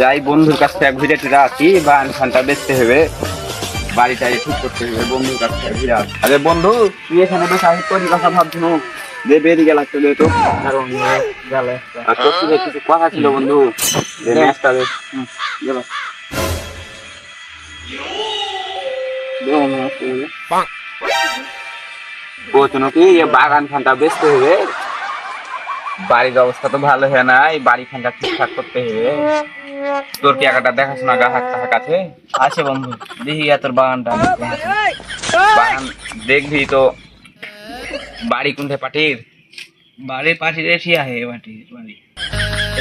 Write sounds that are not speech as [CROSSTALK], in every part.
যাই বন্ধুর কাছ থেকে ঘুরে টুরে আসি বাগান খানটা বেচতে হবে বাড়িটা ঠিক করতে হবে বন্ধুর কাছ থেকে ঘুরে আসি। আরে বন্ধু তুই এখানে বসে আসি তোর কথা ভাবছি না যে বেরিয়ে গেল চলে তো। কারণ গেল আর তোর সাথে কিছু কথা ছিল বন্ধু? যে ম্যাচটা বেশ গেল বলছিল কি এ বাগান খানটা বেচতে হবে। বাড়ির অবস্থা তো ভালো হয় না এই বাড়ি খানটা ঠিকঠাক করতে হবে। তোর কি একাটা দেখাশোনা গা হাত কাছে আছে? বন্ধু দেখি তোর বাগানটা। বাগান দেখবি তো। বাড়ি কোনটা পাটির? বাড়ি পাঠি রেখি আহে বাটি বাড়ি।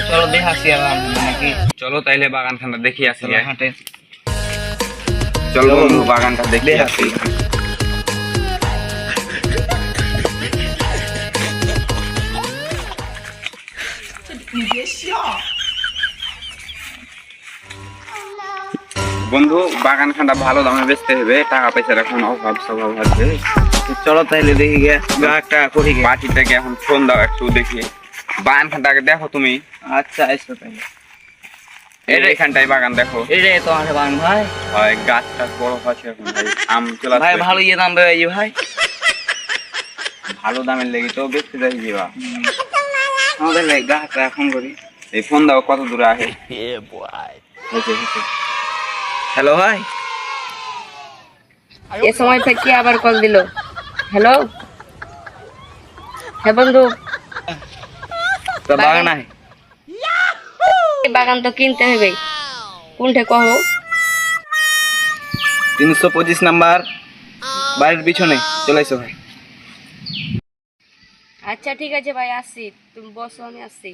চলো দেখাছি আবার নাকি? চলো তাইলে বাগান খানটা দেখি আসি। হাটে। চলো বন্ধু বাগানটা দেখি আসি। বন্ধু বাগান খানটা ভালো দামে বেচতে হবে টাকা পয়সার এখন অভাব স্বভাব আছে। চলো তাইলে দেখি গে একটা করি মাটিটাকে এখন ফোন দাও একটু দেখি। বাগান খানটাকে দেখো তুমি। আচ্ছা এসো এখানটায় বাগান দেখো। এই রে তোমার বাগান ভাই। হয় গাছ টাছ বড় এখন ভাই। আম চলে ভাই ভালো ইয়ে দাম দেবে ভাই। ভালো দামের লেগে তো বেচতে যাই যাবা আমাদের গা একটা ফোন করি এই ফোন দাও কত দূরে আহে? [LAUGHS] হ্যালো ভাই? এ সময় থেকে আবার কল দিল। হ্যালো হ্যাঁ বন্ধু। তো বাগান আহে? এই বাগান তো কিনতে হবে। কোনটা কহ? তিনশো পঁচিশ নাম্বার বাড়ির পিছনে। চলে এসো ভাই। আচ্ছা ঠিক আছে ভাই আসছি তুমি বসো আমি আসছি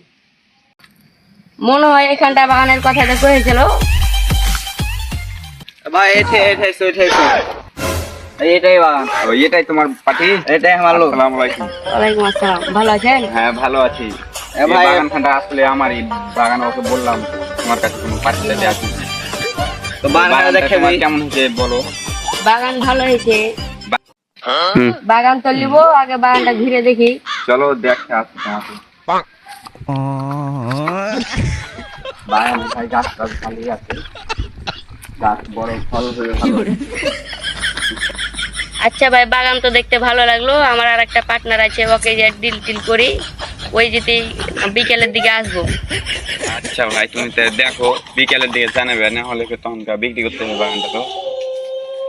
মনে হয় এখানটা বাগানের কথা তো কয়েছিল ভাই এঠে এঠে এঠে এটাই বাগান। ও এটাই তোমার পার্টি? এটাই আমার লোক। আসসালামু আলাইকুম। ওয়ালাইকুম আসসালাম। ভালো আছেন? হ্যাঁ ভালো আছি। এ এই ভাই- বাগান আসলে আমার এই বাগান ওকে বললাম তোমার কাছে কোনো পার্টি আছে তো বাগানটা বাগানটা দেখে কেমন হয়েছে বলো। বাগান ভালো হয়েছে। বাগান তো নিব আগে বাগানটা ঘিরে দেখি। চলো দেখতে আসি তোমাকে। বাগানে ভাই গাছ টাছ ভালোই আছে। গাছ বড় ফল হয়ে ভালো। আচ্ছা ভাই বাগান তো দেখতে ভালো লাগল। আমার আর একটা পার্টনার আছে ওকে যে ডিল টিল করি। ওই যদি বিকেলের দিকে আসব। আচ্ছা ভাই তুমি তো দেখো বিকেলের দিকে জানাবে না হলে তখন বিক্রি করতে হবে বাগানটা তো।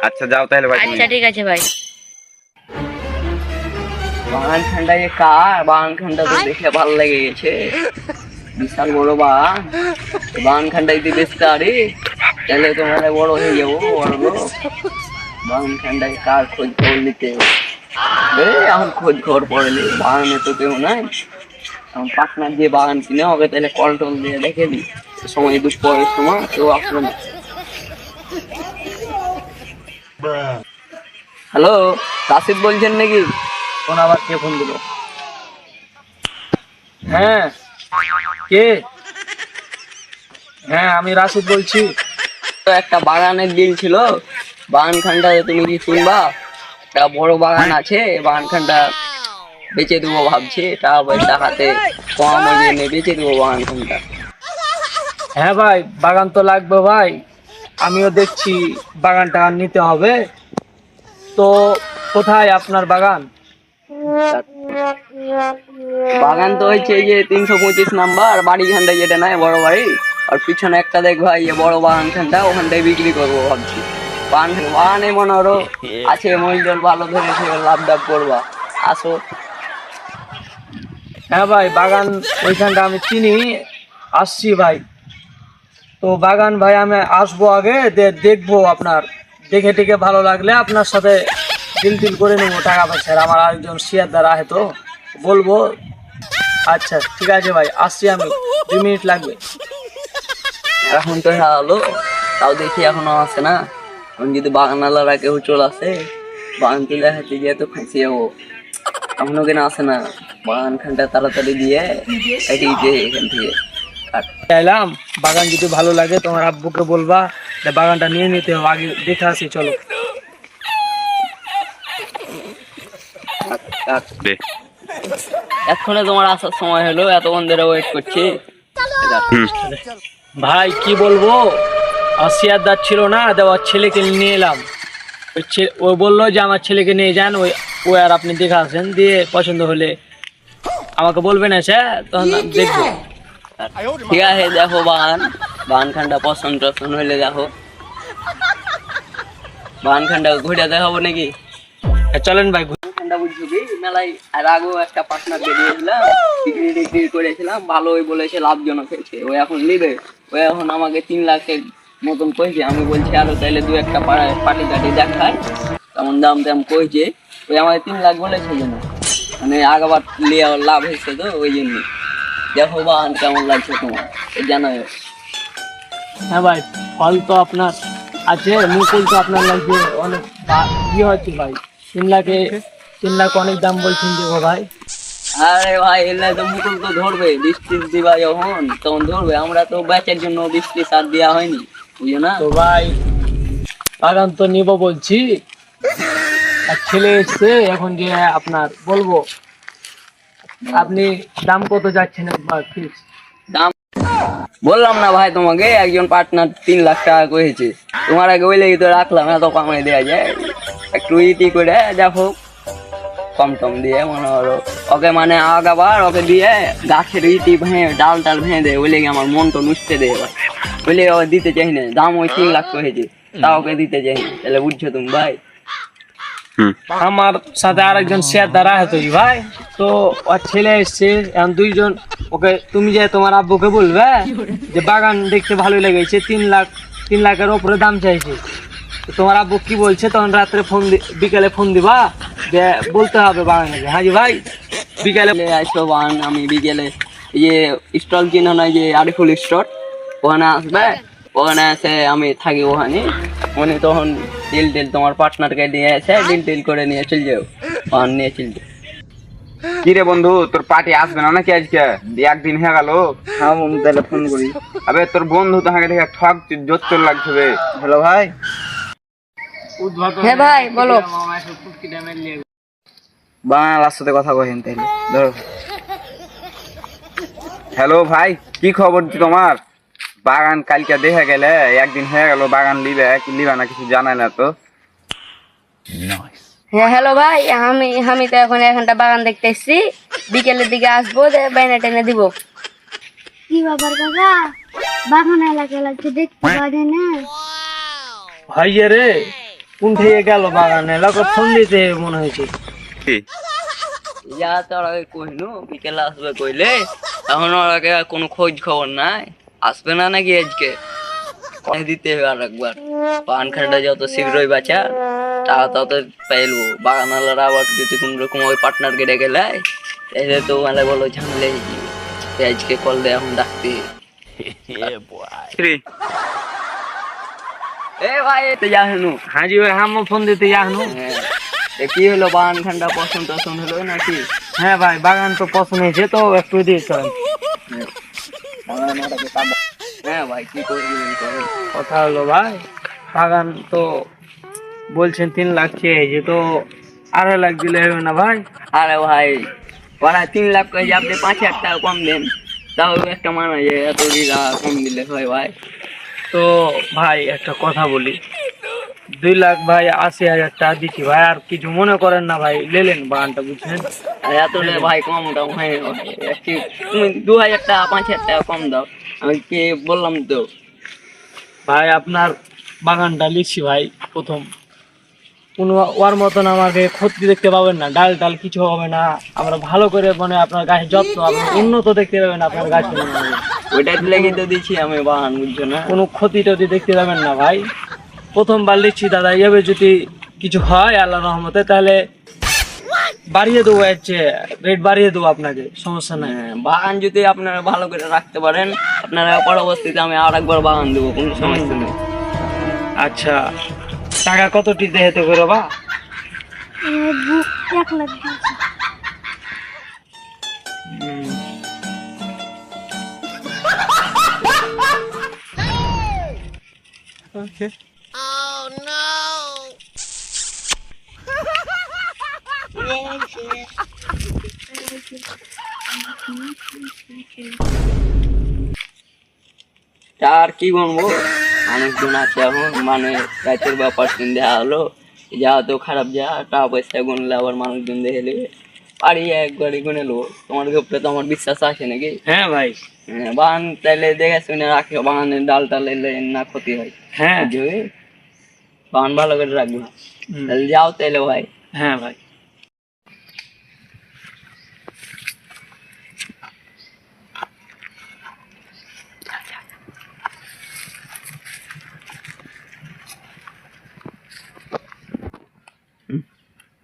আচ্ছা যাও তাহলে ভাই আচ্ছা ঠিক আছে ভাই। বাগান খানটা যে কার বাগান খানটা তো দেখে ভালো লেগে গেছে। বিশাল বড় বাগান। এই বাগান খানটা যদি বেচতে আরে তাহলে তোমার বড় হয়ে যাব বড় লোক। বাগান খানটাকে কার খোঁজ খবর নিতে এখন খোঁজ খবর পড়েলি বাগানে তো কেউ নাই। এখন পাটনার দিয়ে বাগান কিনে হবে তাহলে কল টল দিয়ে দেখে দিই। সময় দুপুরের সময় কেউ আসবে না। হ্যালো কাশিদ বলছেন নাকি? ফোন আবার কে ফোন দিল? হ্যাঁ কে? হ্যাঁ আমি রাশিদ বলছি। তো একটা বাগানের দিল ছিল বাগান খানটা তুমি কি শুনবা? একটা বড় বাগান আছে বাগান খানটা বেচে দেবো ভাবছি টাকা পয়সা হাতে কম এনে বেচে দেবো বাগান খানটা হ্যাঁ ভাই বাগান তো লাগবে ভাই। আমিও দেখছি বাগানটা নিতে হবে। তো কোথায় আপনার বাগান? বাগান তো এই যে তিনশো পঁচিশ নাম্বার বাড়ি খানটা যেটা নাই বড় বাড়ি। আর পিছনে একটা দেখবা এই যে বড় বাগান খানটা ওখানটায় বিক্রি করব ভাবছি। বাগান বাগানে মনে হলো আছে মহিলার ভালো ধরেছে লাভ ডাভ করবা। আসো। হ্যাঁ ভাই, বাগান ওইখানটা আমি চিনি, আসছি ভাই। তো বাগান ভাই, আমি আসব আগে দেখব আপনার। দেখে টেকে ভালো লাগলে আপনার সাথে ডিল টিল করে নেব টাকা পয়সার। আমার আরেকজন শেয়ারদার আছে তো বলব আচ্ছা ঠিক আছে ভাই আসছি আমি দুই মিনিট লাগবে। এখন তো হলো তাও দেখি এখনও আসে না। এখন যদি বাগানালারা কেউ চলে আসে বাগান তুলে হাতে গিয়ে তো ফাঁসি যাব এখনও কেন আসে না? বাগান খানটা তাড়াতাড়ি দিয়ে এখান থেকে এলাম বাগান যদি ভালো লাগে তোমার আব্বুকে বলবা বাগানটা নিয়ে নিতে হবে আগে দেখে আসি চলো কাট, কাট। দে। এক্ষণে তোমার আসার সময় হলো এতক্ষণ ধরে ওয়েট করছি। ভাই কি বলব? আর শেয়ারদার ছিল না দেওয়ার ছেলেকে নিয়ে এলাম। ওই ও বলল যে আমার ছেলেকে নিয়ে যান ওই ও আর আপনি দেখে আসেন দিয়ে পছন্দ হলে আমাকে বলবেন এসে তখন দেখব। ঠিক আছে দেখো বান বান খানটা পছন্দ টছন্দ হইলে দেখো। বান খানটা ঘুরে দেখাবো নাকি? হ্যাঁ, চলেন ভাই ঠান্ডা বুঝছ কি? মেলায় আর আগেও একটা পার্টনার বেরিয়েছিলাম ডিগ্রি ডিগ্রি করেছিলাম ভালোই বলেছে লাভজনক হয়েছে। ও এখন নিবে ও এখন আমাকে তিন লাখের মতন কইছে আমি বলছি আরও তাইলে দু একটা পার্টি টাটি দেখায় তেমন দাম দাম কইছে ওই আমাকে তিন লাখ বলেছে যেন মানে আগেবার লিয়ে লাভ হয়েছে তো ওই জন্য। দেখো বাহান কেমন লাগছে তোমার? এই জানাই। হ্যাঁ ভাই ফল তো আপনার আছে মুকুল তো আপনার লাগছে অনেক। কি হচ্ছে ভাই? তিন লাখে তিন লাখ অনেক দাম বলছেন যে ও ভাই। আরে ভাই এলে তো মুকুল তো ধরবে বৃষ্টি দিবা যখন তখন ধরবে। আমরা তো ব্যাচের জন্য বৃষ্টি সার দেওয়া হয়নি বুঝো না? তো ভাই বাগান তো নিব বলছি। আর ছেলে এসছে এখন যে আপনার বলব আপনি দাম কত যাচ্ছেন একবার ফিক্স দাম? বললাম না ভাই তোমাকে একজন পার্টনার তিন লাখ টাকা করেছে। তোমার আগে ওই লেগে তো রাখলাম এত কমাই দেওয়া যায়। একটু ইটি করে দেখো কম টম দিয়ে মনে করো ওকে মানে আগাবার ওকে দিয়ে গাছের ইটি ভেঙে ডাল টাল ভেঙে দেয় ওই লেগে আমার মন তো নুচতে দেয় এবার। লেগে ও দিতে চাই না দাম ওই তিন লাখ করেছে তা ওকে দিতে চাই না। তাহলে বুঝছ তুমি ভাই? আমার সাথে আরেকজন শেয়ার দ্বারা হতো ভাই। তো ওর ছেলে এসছে এখন দুইজন ওকে তুমি যে তোমার আব্বুকে বলবে যে বাগান দেখতে ভালো লেগেছে তিন লাখ তিন লাখের ওপরে দাম চাইছে। তোমার আব্বু কি বলছে? তখন রাত্রে ফোন বিকালে ফোন দিবা। বলতে হবে বাগানে হ্যাঁ জি ভাই? বিকালে বিকেলে আসো বান আমি বিকেলে এই যে স্টল কিনে নয় যে আরিফুল স্টোর ওখানে আসবে। ওখানে এসে আমি থাকি ওখানে। উনি তখন ডিল টিল তোমার পার্টনারকে নিয়ে এসে ডিল টিল করে নিয়ে চল যাও। ওখানে নিয়ে চল যাও। কি রে বন্ধু তোর পার্টি আসবে না নাকি আজকে? একদিন হয়ে গেল। হ্যাঁ আমি তাহলে ফোন করি। আবে তোর বন্ধু তো আমাকে দেখে ঠক জোর চোর লাগছে বে। হ্যালো ভাই। হ্যাঁ ভাই বলো। বাংলার সাথে কথা কহেন তাহলে ধরো। হ্যালো ভাই কি খবর তোমার? বাগান কালকে দেখে গেলে একদিন হয়ে গেল বাগান লিবে কি লিবে না কিছু জানাই না তো? হ্যাঁ হ্যালো ভাই আমি আমি তো এখন এখানটা বাগান দেখতে এসেছি। বিকেলের দিকে আসব যে বাইনা টেনে দিব। কি ব্যাপার কাকা বাগান এলাকা লাগছে দেখতে পাওয়া যায় না। ভাই রে কোন থেকে গেল বাগানে? এলাকা ফোন দিতে মনে হয়েছে। কি? যা তোর আগে কইনু বিকেলে আসবে কইলে এখন ওর আগে কোনো খোঁজ খবর নাই। আসবে না নাকি আজকে? কথা দিতে হবে আর একবার। পান খাটা যত শীঘ্রই বাঁচা তা তত পাইলবো বাগানালারা আবার যদি কোন রকম ওই পার্টনারকে ডেকে লাই তাহলে তো মানে বলো ঝামেলা আজকে কল দেয় এখন ডাকতে। এ ভাই তো জানো ভাই ফোন দিতে জানো হ্যাঁ কি হলো বাগান পছন্দ হলো নাকি? হ্যাঁ ভাই বাগান তো পছন্দ হয়েছে তো একটু দিয়ে হ্যাঁ ভাই কি করবি করেন কথা হলো ভাই বাগান তো বলছেন তিন লাখ চেয়েছে তো আড়াই লাখ দিলে হবে না ভাই। আরে ভাই ওরা তিন লাখ কয়ে আপনি পাঁচ হাজার টাকা কম দেন তাও একটা মানা যায় এত কম দিলে হয় ভাই। তো ভাই একটা কথা বলি। দুই লাখ ভাই আশি হাজার টাকা দিচ্ছি ভাই আর কিছু মনে করেন না ভাই লেলেন বাগানটা বুঝছেন? এত ভাই কম দাও হয় ভাই। তুমি দু হাজার টাকা পাঁচ হাজার টাকা কম দাও। আমি কে বললাম তো? ভাই আপনার বাগানটা লিখছি ভাই প্রথম। কোনো ওর মতন আমাকে ক্ষতি দেখতে পাবেন না ডাল ডাল কিছু হবে না। আমরা ভালো করে মানে আপনার গাছের যত্ন আপনি উন্নত দেখতে পাবেন আপনার মধ্যে। ওইটা লেগে তো দিচ্ছি আমি বাগান বুঝছ না? কোনো ক্ষতি টতি দেখতে পাবেন না ভাই। প্রথমবার লিখছি দাদা এভাবে যদি কিছু হয় আল্লাহ রহমতে তাহলে বাড়িয়ে দেবো হচ্ছে রেট বাড়িয়ে দেবো আপনাকে সমস্যা নাই। হ্যাঁ, বাগান যদি আপনারা ভালো করে রাখতে পারেন আপনারা পরবর্তীতে আমি আর একবার বাগান দেবো কোনো সমস্যা নেই। আচ্ছা টাকা কতটি দেহেতে করে বা এ Okay. Oh no! yes, আর কি বলব? অনেকজন আছে এখন মানে রাতের ব্যাপার চিন্তা হলো। যা তো খারাপ যা টাকা পয়সা গুনলে আবার মানুষজন দেখে নেবে। পারি একবারই গুনে নেব। তোমার উপরে তো আমার বিশ্বাস আছে নাকি? হ্যাঁ ভাই। হ্যাঁ, বান তাইলে দেখে শুনে রাখো বাগানের ডাল টাল না ক্ষতি হয়। হ্যাঁ বুঝলি? বাগান ভালো করে রাখব হুম। তাহলে যাও তাইলে ভাই হ্যাঁ ভাই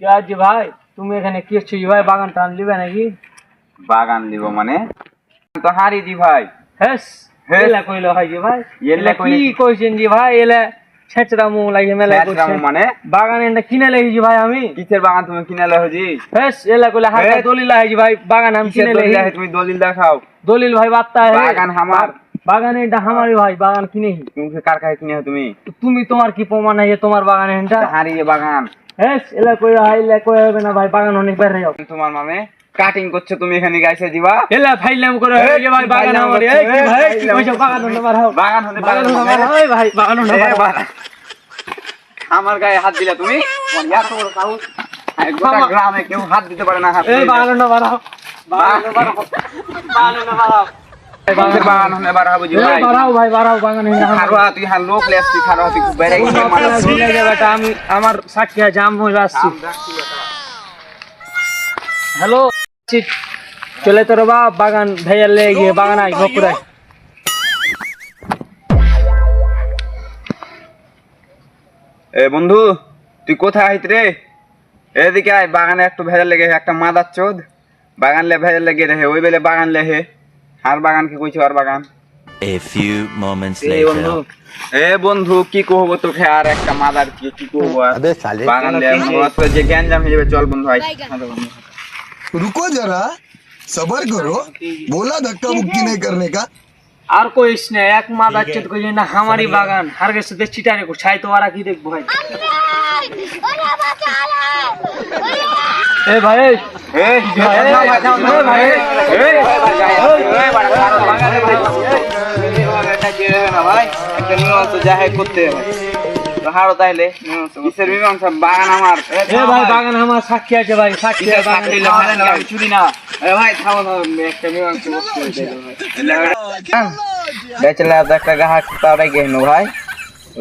কি আছে ভাই তুমি এখানে কি এসছো ভাই বাগান টান নিবে নাকি বাগান দিব মানে তো হারি দি ভাই হেস হেস। এলা কইলো হয় যে ভাই এলা এলা কি কইছেন যে ভাই এলা ছেচরা মু লাগে মেলা ছেঁচড়া মানে? বাগান এটা কিনে ভাই আমি। কিসের বাগান তুমি কিনে লহজি হেস এলা কইলে হাতে দলিল আছে ভাই বাগান আমি কিনে দলিল তুমি দলিল দেখাও। দলিল ভাই বাত্তা হে বাগান হামার। বাগান এটা আমারই ভাই বাগান কিনেহি তুমি কার কাছে কিনে তুমি? তুমি তোমার কি প্রমাণ আছে তোমার বাগানে এটা হারি বাগান। হেস এলা কই হাই এলা কই হবে না ভাই বাগান অনেক বের যাও তোমার মানে কাটিং করছ তুমি এখানে গাইছে দিবা। এলা ফাইলাম করে ভাই বাগান আমার এই কি ভাই? বাগান অন্য মারাও বাগান হতে বাগান মারাও ভাই বাগান এ মারাও আমার গায়ে হাত দিলে তুমি? এত বড় সাহস। গোটা গ্রামে কেউ হাত দিতে পারে না হাত এই বাগান অন্য মারাও বাগান মারাও বাগান অন্য মারাও বাগান ভাই ভাই খারোয়া তুই হ্যাঁ লোক লেসছি খারোয়া তুই বেড়ে আমি আমার সাক্ষী হয়ে আসছি। হ্যালো। চলে তোর বাপ বাগান ভাইয়ার লেগে গিয়ে বাগান আই বকুড়ায় এ বন্ধু তুই কোথায় আইত রে? এদিকে আয় বাগানে একটু ভেজাল লেগে একটা মাদার চোদ। বাগান লে ভেজাল লেগে রে ওই বেলে বাগান লেহে আর বাগান কি কইছো আর বাগান? A few moments এ বন্ধু এ বন্ধু কি কহবো তোকে? আর একটা মাদার কি কি কহবো? আর বাগান লে মস্ত যে গ্যাঞ্জাম হয়ে যাবে চল বন্ধু আয়। रुको जरा सबर करो बोला धक्का मुक्की नहीं करने का আর কইস না এক মা যাচ্ছে তো কইছে না আমারই বাগান হার গেছে দেখ চিটারে কো ছাই তো ওরা কি দেখবো ভাই এ ভাই এই, এ ভাই, এ ভাই এ এ এ বড় খারাপ বাগানে ভাই এটা যে না ভাই হারো তাইলে। কিসের মীমাংসা বাগান আমার। এ ভাই বাগান আমার সাক্ষী আছে ভাই সাক্ষী সাক্ষী। না, চুরি না এ ভাই থামো একটা মীমাংসা বসতে বেচলে একটা গ্রাহক তারাই গেল ভাই।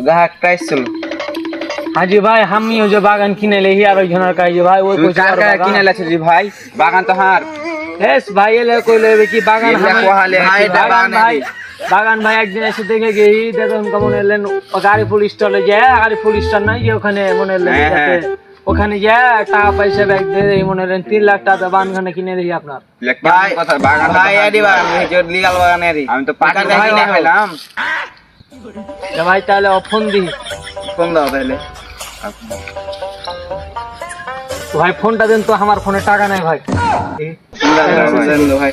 গ্রাহক প্রাইস হাজি ভাই আমিও যে বাগান কিনে লেহি আর ওই জনের কাছে ভাই ওই কার কাছে কিনে লেছে জি ভাই? বাগান তো হার। হেস ভাই এলে কইলে কি বাগান এলে ভাই বাগান ভাই। বাগান ভাই একদিন এসে দেখে গেই দেখুন কেমন এলেন। ও গাড়ি ফুল স্টলে যায় গাড়ি ফুল স্টল নাই যে ওখানে মনে এলেন হ্যাঁ, হ্যাঁ। ওখানে যায় টাকা পয়সা ব্যাগ দিয়ে দেই মনে এলেন তিন লাখ টাকা বাগান খানে কিনে দিই আপনার। বাগান ভাই আমি তো খাইলাম তাহলে ও ফোন দিই। কম দাও তাহলে। ভাই ফোনটা দেন তো আমার ফোনে টাকা নাই ভাই। ভাই।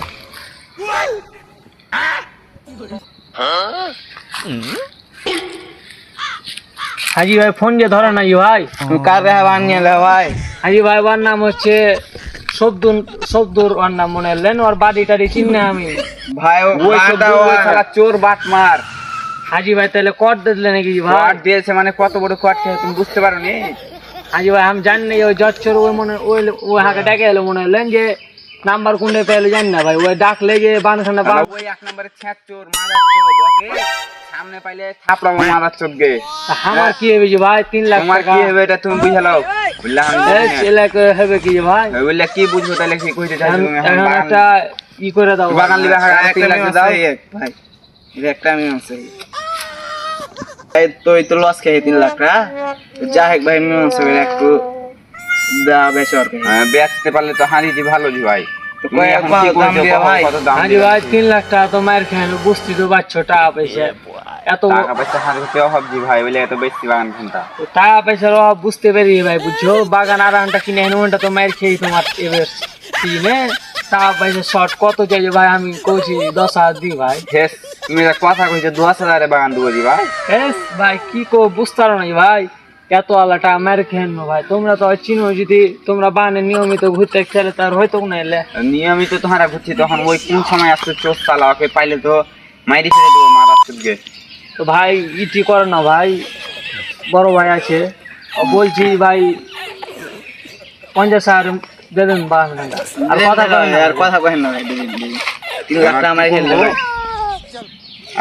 হাজি ভাই ফোন যে ধরে না ভাই? কার রেহা বান ভাই? হাজি ভাই ওর নাম হচ্ছে সবদুর সবদুর ওর নাম মনে এলেন ওর বাড়ি টাড়ি চিনে আমি। ভাই ওই চোর বাট মার। হাজি ভাই তাহলে কট দিলে নাকি ভাই? কোয়াট দিয়েছে মানে কত বড় কোয়াট খেয়ে তুমি বুঝতে পারো নি হাজি ভাই আমি জানি ওই চোর ওই মনে ওই ওই হাঁকে ডেকে এলো মনে হলেন যে নাম্বার কোনটা পেল জানি না ভাই ওই ডাকলে যে বানখানা শালা ওই এক নম্বরে ছ্যাঁচ চোর মারার চোর ওকে? সামনে পাইলে থাপড়া মারার চোর গে। আমার কি হবে যে ভাই তিন লাখ তোমার কি হবে এটা তুমি বুঝে লাও বুঝলাম এই ছেলেকে হবে কি যে ভাই? বললে কি বুঝব তাহলে কি কইতে এখন তুমি একটা ই করে দাও বাগান লিবা হারা তিন লাখ দাও। ভাই এটা একটা আমি আছে। এই তো এই তো লস খেয়ে তিন লাখ টাকা তো যাই হোক ভাই মীমাংসা একটু দা। হ্যাঁ, বেচতে পারলে তো হাঁড়ি জি ভালো ভাই তিন লাখ টাকা তো মায়ের খেয়ে বুঝতে তো পারছ টাকা পয়সা। এত টাকা পয়সা বলে এত বেশি বাগান ঘণ্টা টাকা পয়সার অভাব বুঝতে পারি ভাই বুঝছ? বাগান আর আনটা কিনে এনে ওটা তো মায়ের খেয়ে তোমার এবার কিনে। টাকা পয়সা শর্ট কত চাইছে ভাই? আমি কইছি দশ হাজার দিই ভাই। তুমি কথা কইছো দশ হাজারে বাগান দেবো জি ভাই। এস ভাই কি কো বুঝতে পারো না ভাই। এত আলা টাকা মায়ের খেয়ে নেব ভাই? তোমরা তো চিনো যদি তোমরা বানে নিয়মিত ঘুরতে খেলে তার হয়তো না এলে। নিয়মিত তোমারা ঘুরছি তখন ওই কোন সময় আসছে চোর চালা ওকে পাইলে তো মাইরি ফেলে দেবো মারা চুদকে তো ভাই ইটি করে না ভাই বড় ভাই আছে। বলছি ভাই পঞ্চাশ হাজার দেবেন খান্ডা আর কথা না আর কথা কহেন না ভাই। তিন লাখ টাকা মারি ফেললে ভাই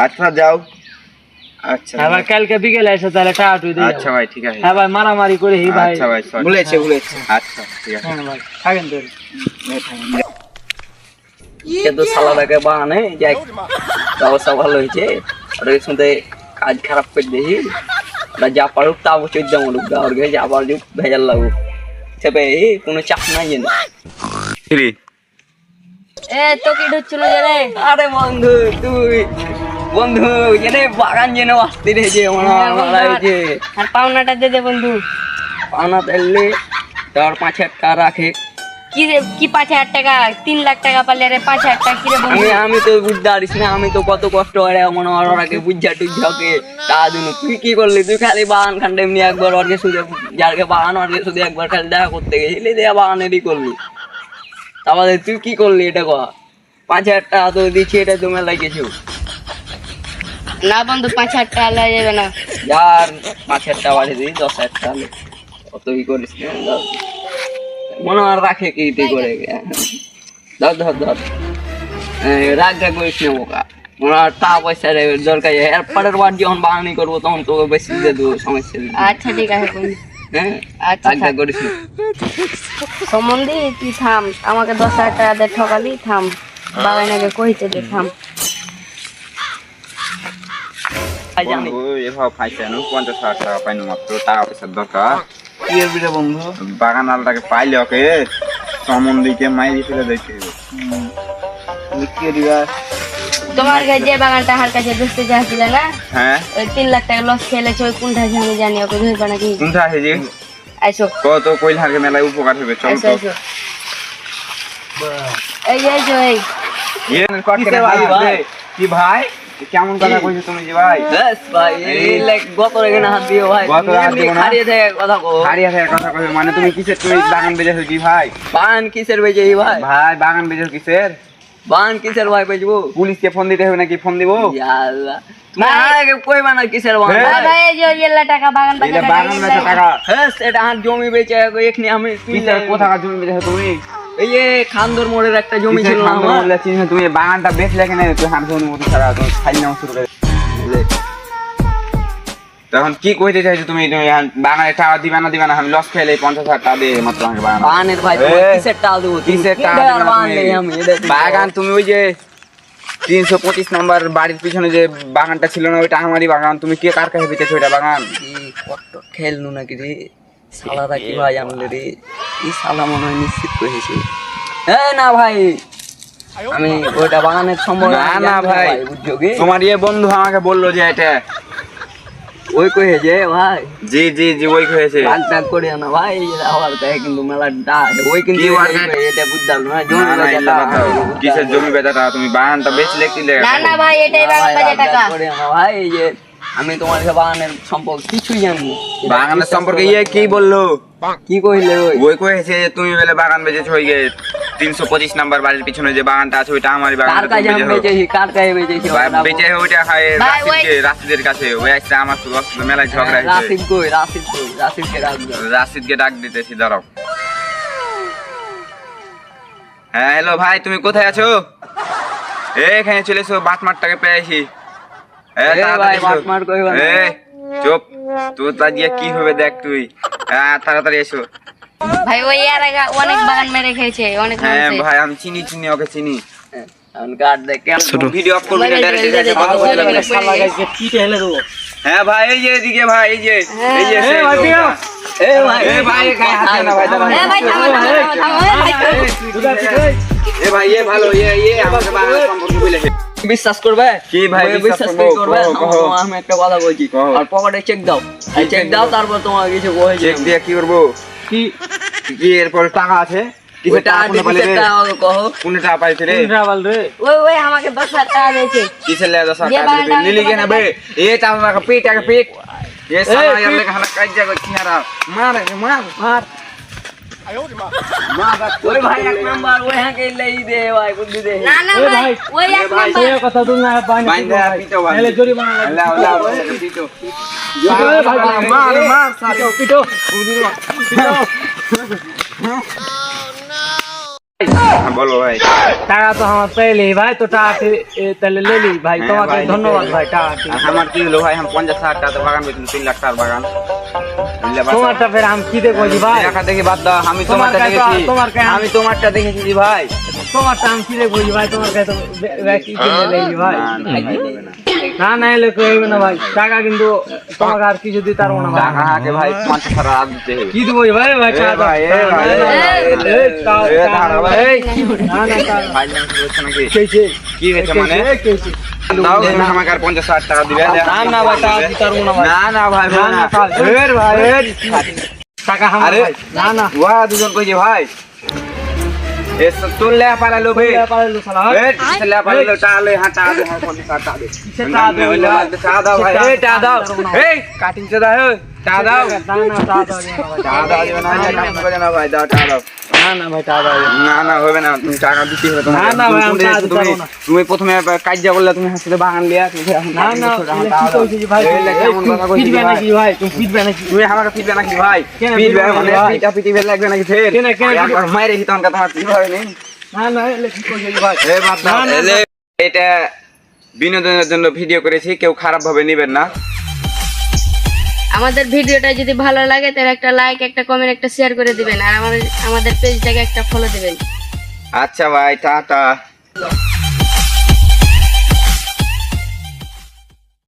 আচ্ছা যাও। আচ্ছা হ্যাঁ কালকে বিকেলে এসে তাহলে টাকা টুই দিয়ে আচ্ছা ভাই ঠিক আছে। হ্যাঁ ভাই মারামারি করে হি ভাই। আচ্ছা ভাই ভুলেছে ভুলেছে আচ্ছা ঠিক আছে। হ্যাঁ ভাই থাকেন তো কিন্তু সালাদাকে বাহানে যাক ব্যবস্থা ভালো হয়েছে। ওটাকে শুনতে কাজ খারাপ করে দেখি। ওরা যা পারুক তা অবশ্যই যেমন উঠুক ওর যুগ ভেজাল লাগুক। চেপে কোনো চাপ নাই যেন। এ তোকে ঢুকছিল যে রে। আরে বন্ধু তুই। বন্ধু জেনে বাগান যেন আসতে রয়েছে হয় আর পাওনাটা দে দে বন্ধু। পানা তেললে তার পাঁচ হাজার টাকা রাখে। কি রে কি পাঁচ হাজার টাকা? তিন লাখ টাকা পারলে রে পাঁচ হাজার টাকা কি রে আমি আমি তো বুঝতে পারিস না আমি তো কত কষ্ট করে ওরাকে বুঝা টুঝাকে তা তুই কি করলি? তুই খালি বাগান এমনি একবার ওরকে শুধু যারকে বাগান ওরকে শুধু একবার খালি দেখা করতে গেছিলি দেয়া বাগানেরই করলি। তারপরে তুই কি করলি এটা কয়া পাঁচ হাজার টাকা তো দিচ্ছি এটা তোমার লাগিয়েছো না বন্ধু পাঁচ হাজার টাকা লওয়া যাবে না। যার পাঁচ হাজার টাকা বাড়িয়ে দিই দশ হাজার টাকা। অত ই করিস। মনে হয় রাখে কি তুই করে। ধর ধর ধর। রাগ রাগ করিস না বোকা। মনে হয় টাকা পয়সা দরকার এর পরের বার যখন বাগানি করব তখন তোকে বেশি দিয়ে দেবো সমস্যা আচ্ছা ঠিক আছে বন্ধু। হ্যাঁ? আচ্ছা, সম্বন্ধে তুই থাম। আমাকে দশ হাজার টাকা দিয়ে ঠকালি থাম। বাগানাকে কইতে দে থাম। বন্ধু এভাবে না পঞ্চাশ হাজার টাকা পাইনি মাত্র টাকা পয়সার দরকার কি এর বিরে বন্ধু বাগান আলটাকে পাইলে ওকে সম্বন্ধীকে মাইরি ফেলে দেখতে কি দিবা তোমার কাছে যে বাগানটা হার কাছে বেচতে চাইছিলে না হ্যাঁ ওই তিন লাখ টাকা লস খেলেছে ওই কোনটা আমি জানি ওকে ধরবে নাকি কোনটা আছে যে আইসো কত কইল হাগে মেলায় উপকার হবে চল তো এই যে এই ইয়ে। কি ভাই কেমন কথা কইছো তুমি যে ভাই? ব্যাস ভাই এই লাইক গত রেগে না হাত দিও ভাই। গত হাত দিও না? খারিয়ে থেকে কথা কো হারিয়া থেকে কথা কইছো মানে তুমি কিসের তুমি বাগান বেজেছো কি ভাই? বান কিসের বেজে এই ভাই? ভাই বাগান বেজেছো কিসের? বান কিসের ভাই বেজবো পুলিশকে ফোন দিতে হবে নাকি ফোন দিব? ইয়াল্লা। না আগে কিসের বান হ্যাঁ। বাগান বাগান বাগান বেচে হ্যাঁ জমি বেচে এখানে আমি কিসের কোথাকার জমি বেজেছো তুমি? এই যে খান্দর মোড়ের একটা জমি ছিল আমার? তুমি বাগানটা বেচলে কেন তুই ধরে মতো ছাড়া তুমি খাই নাও শুরু করে তখন কি কইতে চাইছো তুমি? তুমি এখন বাগানে টাকা দিবা না দিবা না আমি লস খেলে পঞ্চাশ হাজার টাকা দিয়ে মাত্র আমাকে বাগান বানের ভাই কিসের টাল দেবো কিসের টাকা কিসের দিবা না বান তুমি? নেই আমি? এটা তুই বাগান তুমি ওই যে তিনশো পঁচিশ নম্বর বাড়ির পিছনে যে বাগানটা ছিল না ওইটা আমারই বাগান। তুমি কে কার কাছে বেচেছো ওইটা বাগান? খেলনু নাকি রে? সালাদা কি ভাই আনলে রে এই সালা মনে হয় নিশ্চিত করেছে। এই না ভাই আমি ওইটা বাগানের না, না ভাই। বুঝছ তোমার ইয়ে বন্ধু আমাকে বলল যে এটা। ওই কয়ে যে ভাই। জি জি জি ওই হয়েছে রাগ টাগ করে না ভাই আবার দেখে কিন্তু মেলা ডা ওই কিন্তু এটা বুঝতাম না জমি বেচা টাকা, কিসের। জমি বেচাটা তুমি বাগানটা বেচলে কি লেগে না না ভাই এটাই বাগান টাগ টাকা। করে না ভাই এই যে আমি তোমার বাগানের সম্পর্ক কিছুই জানি বাগানের সম্পর্কে ইয়ে কি বলল? কি কইলে ওই? কইছে যে তুমি বেলে বাগান বেচেছো ওই যে তিনশো পঁচিশ নাম্বার বাড়ির পিছনে যে বাগানটা আছে ওইটা আমারই বাগান কার কাছে আমি বেচেছি? কার কাছে বেচেছি? ওটা বেচে ওইটা হয় রাশিদকে রাশিদের কাছে। ওই আসছে আমার তো মেলায় ঝগড়া হয়েছে। রাশিদ কই? রাশিদ কই? রাশিদকে রাখবে রাশিদকে ডাক দিতেছি দাঁড়াও হ্যাঁ হ্যালো ভাই তুমি কোথায় আছো? এখানে চলে এসো বাট মাঠটাকে পেয়েছি চুপ। তোর তা দিয়ে কি হবে দেখ তুই। হ্যাঁ তাড়াতাড়ি এসো। ভাই ওই আর অনেক বাগান মেরে খেয়েছে অনেক হ্যাঁ ভাই আমি চিনি চিনি ওকে চিনি। হ্যাঁ ভাই এই যে এদিকে ভাই এই যে এই যে সেই ভাই, ভালো বিশ্বাস করবে? কি ভাই, বিশ্বাস কি করবে? আমি একটা কথা বলছি। আর পকেটে চেক দাও। চেক দাও? তারপর তোমার কিছু বলছি চেক দিয়ে কি করব? কি? কি এরপর টাকা আছে? আমাকে টাকা পাইছে রে? ট্রাভেল ওই ওই আমাকে দশ হাজার টাকা দিয়েছে। কিসের দশ কেন টাকা পিট হারা মার। মার। ওই ভাই এক নাম্বার ওই হাঁকে লেই দে ভাই বুদ্ধি দে। না না ভাই ওই এক নাম্বার। এই কথা তুমি না বাইনা বাইন্দা পিটো ভাই। তাহলে জরিমানা লাগবে। লাও লাও পিটো। এ ভাই, ভাই, মার পিটো, পিটো। বলো ভাই। টাকা তো আমার পেলে ভাই তো টাকা তাহলে লেলি ভাই হ্যাঁ, তোমাকে ধন্যবাদ ভাই টাকা আমার কি হলো ভাই? আমি পঞ্চাশ হাজার টাকা বাগান বেতন তিন লাখ টাকার বাগান? তোমারটা ফের আমি কি দেখো ভাই? দেখা দেখি বাদ দাও আমি তোমারটা দেখেছি। তোমার আমি তোমারটা দেখেছি ভাই। তোমারটা আমি কি দেখো ভাই? তোমার কাছে তো ভাই? না, না, ভাই, এলে কইবে না ভাই। টাকা কিন্তু তোমাকে আর কিছু দিতে পারব না ভাই। টাকা হাতে ভাই পঞ্চাশ হাজার আর দিতে হবে। কি দেবো ভাই? ভাই টাকা। ভাই, ভাই, ভাই, না, এই, ভাই, এই, না না ভাই, কি কেছে কি হয়েছে মানে? কেছে, কেছে। দাও, আমাকে আর পঞ্চাশ হাজার টাকা দিবে না না ভাই টাকা দিতে পারব না ভাই। না না ভাই না, ভাই না, ভাই টাকা আমার না না। ওয়া দুজন কইছে ভাই। কাটিং চা দাও চা দাও। চা না টাকা দাও ভাই। টাকা দাও ভাই দাও টাকা দাও। না না ভাই টাকা না না হবে না তুমি টাকা দিতে হবে তোমাকে। না, না ভাই, আমি টাকা দিতে না। তুমি প্রথমে কাজা বললে তুমি হাসলে বাগান লিয়া তুমি না না টাকা এলে দাও। কি কইছিস জি ভাই কেমন কথা কইছিস ফিটবে নাকি ভাই? তুমি ফিটবে নাকি? তুমি আমাকে পিটবে নাকি ভাই? কেন পিটবে পিটবে মানে পিটা পিটি লাগবে নাকি ফের? কেন, কেন একবার মাইরে হিতন কথা তোমার পিট হবে না না এলে কি কইছিস ভাই? এ বাদ না, না, এটা বিনোদনের জন্য ভিডিও করেছি কেউ খারাপ ভাবে নেবেন না। আমাদের ভিডিওটা যদি ভালো লাগে, তাহলে একটা লাইক একটা কমেন্ট একটা শেয়ার করে দিবেন। আর আমাদের আমাদের পেজটাকে একটা ফলো দিবেন। আচ্ছা ভাই, টাটা।